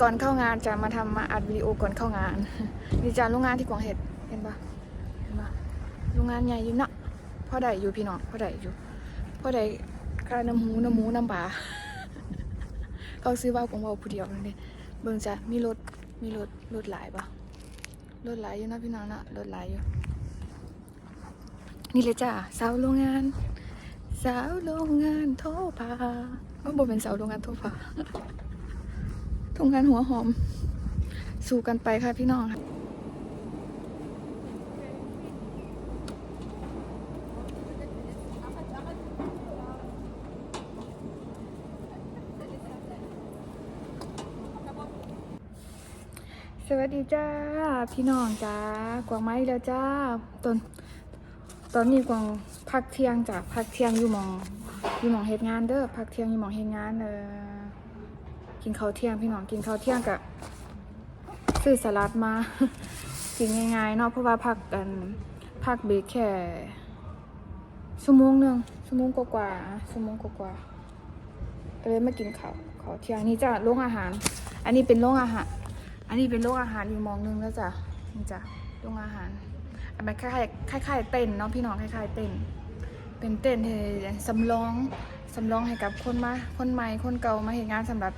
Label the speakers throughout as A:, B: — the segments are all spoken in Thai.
A: ก่อนเข้างานจะมาทำมาอัดวิดีโอก่อนเข้างานนี่จานโรงงานที่กวางเห็ดเห็นปะเห็นปะโรงงานใหญ่อยู่นะพ่อใดอยู่พี่น้องพ่อใดอยู่พ่อใดค่าน้ำหูน้ำหมูน้ำปลาเขาซื้อว่าวของว่าวผู้เดียวนั่นเองเบิ่งจะมีรถมีรถรถหลายปะรถหลายอยู่นะพี่น้องนะรถหลายอยู่นี่เลยจ้ะสาวโรงงาน สาวโรงงานโทพาก็บอกเป็นสาวโรงงานโทพาโรงงานหัวหอม สู่กันไปค่ะพี่น้องค่ะสวัสดีจ้า พี่น้องจ้ากวางไม้แล้วจ้าตอน ตอนนี้กวางพักเที่ยงจากพักเที่ยงอยู่มองอยู่มองเฮ็ดงานเด้อพักเที่ยงอยู่มองเฮ็ดงานเออกินข้าวเที่ยงพี่น้องกินข้าวเที่ยงกะซื้อสลัดมา กินง่ายๆเนาะเพราะว่าพักกันพักเบรกแค่ชั่วโมงหนึ่งชั่วโมงกว่าๆอะชั่วโมงกว่าๆก็เลยมากินข้าวข้าวเที่ยงนี่จ้ะโรงอาหาร อันนี้เป็นโรงอาหาร อันนี้เป็นโรงอาหารอยู่มองหนึงแล้วจ้ะนี่จ้ะโรงอาหาร มันคล้ายๆคล้ายๆเต้นเนาะพี่น้องคล้ายๆเต้น เป็นเต้นที่สำรองสำรองให้กับคนมาคนใหม่คนเก่ามาเห็นงานสำหรับ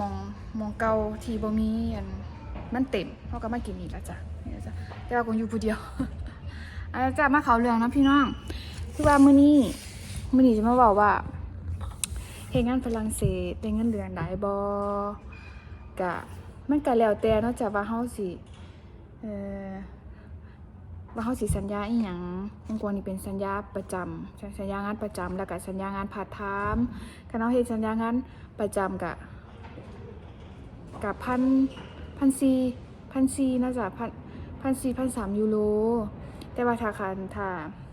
A: มองมองเก่าทีบ่มีอันมันเต็มเขาก็มากินอีกแล้วจ้ะนี่ล้วจ้ะแต่ว่าคงอยู่ผู้เดียวอันจะมาเขาเรื่องนะพี่น้องคือว่ามื้อนี้มื้อนี้จะมาบอกว่าเฮ็ดงานฝรั่งเศสได้เงินเดือนได้บ่กะมันก็แล้วแต่เนาะจ้ะว่าเฮาสิเอ่อ ว่าเขาสิสัญญาอีหยังองค์กรนี่เป็นสัญญาประจำสัญญางานประจำแล้วก็สัญญางานพาร์ทไทม์คันเอาเฮ็ดสัญญางานประจำกะกับพันพันสี่พันสี่น่าจะพันพันสี่พันสามยูโรแต่ว่าถ้าคันถ้า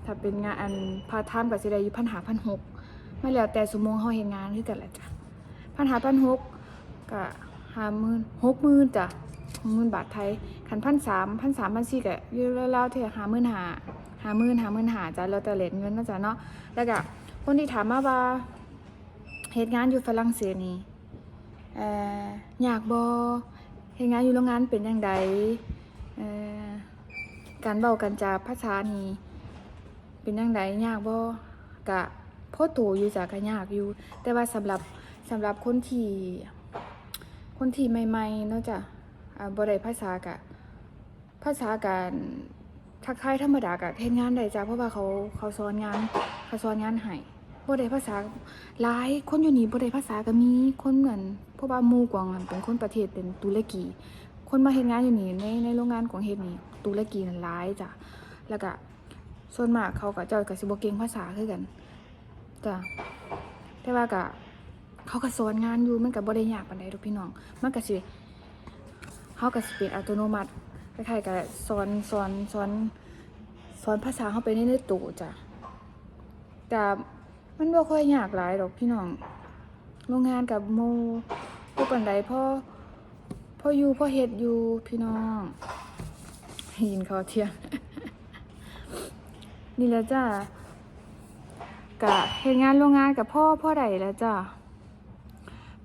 A: ถ้าเป็นงานอันพาร์ทไทม์ก็สิได้อยู่พันหาพันหกไม่แล้วแต่สมมงเฮาเฮ็ดงานคือกันแหละจ้ะพันหาพันหกก็ห้าหมื่นหกหมื่นจ้ะหกหมื่นบาทไทย ขันพันสามพันสามพันสี่ก็ยู่แล้วๆเท่าหามื่นหาหามื่นหามื่นหาจ้ะแล้วแต่เลทเงินเนาะจ้ะเนาะแล้วก็คนที่ถามมาว่าเหตุงานอยู่ฝรั่งเศสนี่เอ่ออยากบอเหตุงานอยู่โรงงานเป็นยังไงเอ่อการเบากันจาภาษานี่เป็นยังไงยากบอกะพ่อโตอยู่จ้ะก็ยากอยู่ แต่ว่าสำหรับสำหรับคนที่คนที่ใหม่ๆเนาะจ้ะบ่ได้ภาษากะ ภาษาการทักทายธรรมดากะเฮ็ดงานได้จ้ะเพราะว่าเขาเขาสอนงานเขาสอนงานให้บ่ได้ภาษาหลายคนอยู่นี่บ่ได้ภาษาก็มีคนเหมือนเพราะว่าหมู่กวางเป็นคนประเทศเป็นตุรกี คนมาเฮ็ดงานอยู่นี่ในในโรงงานของเฮ็ดนี่ตุรกีนั่นหลายจ้ะแล้วก็ส่วนมากเขาก็เจ้าก็สิบ่เก่งภาษาคือกันจ้ะแต่ว่าก็เขาก็สอนงานอยู่มันก็บ่ได้ยากปานใดดอกพี่น้องมันก็สิเขากับสเปนอัตโนมัติ คล้ายๆกับสอนสอนสอนสอนภาษาเข้าไปในในตู้จ้ะแต่มันบ่ค่อยยากหลายดอกพี่น้อง โรงงานกับโมผู้ปันใดพ่อพ่ออยู่พ่อเฮ็ดอยู่พี่น้องยินเขาเที่ยงนี่แหละจ้ะกะเฮ็ดงานโรงงานกับพ่อพ่อใดแล้วจ้ะ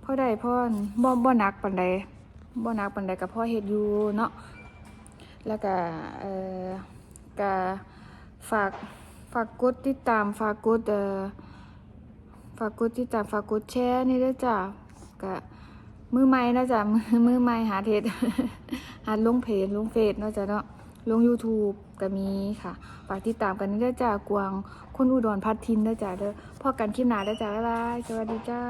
A: พ่อใดพ่อบ่บ่หนักปานใดบ่หนักปานใดก็พอเฮ็ดอยู่เนาะ แล้วก็เอ่อก็ฝากฝากกดติดตามฝากกดเอ่อฝากกดติดตามฝากกดแชร์นี่ด้อจ้ะก็มือใหม่นะจ้ะมือมือใหม่หาเฮ็ดหาลงเพจลงเฟซเนาะจ้ะเนาะลง YouTube ก็มีค่ะฝากติดตามกันนี่ด้อจ้ะกวางคนอุดรพัดทินด้อจ้ะเด้อพอกันคลิปหน้าด้อจ้ะบ๊ายบายสวัสดีจ้า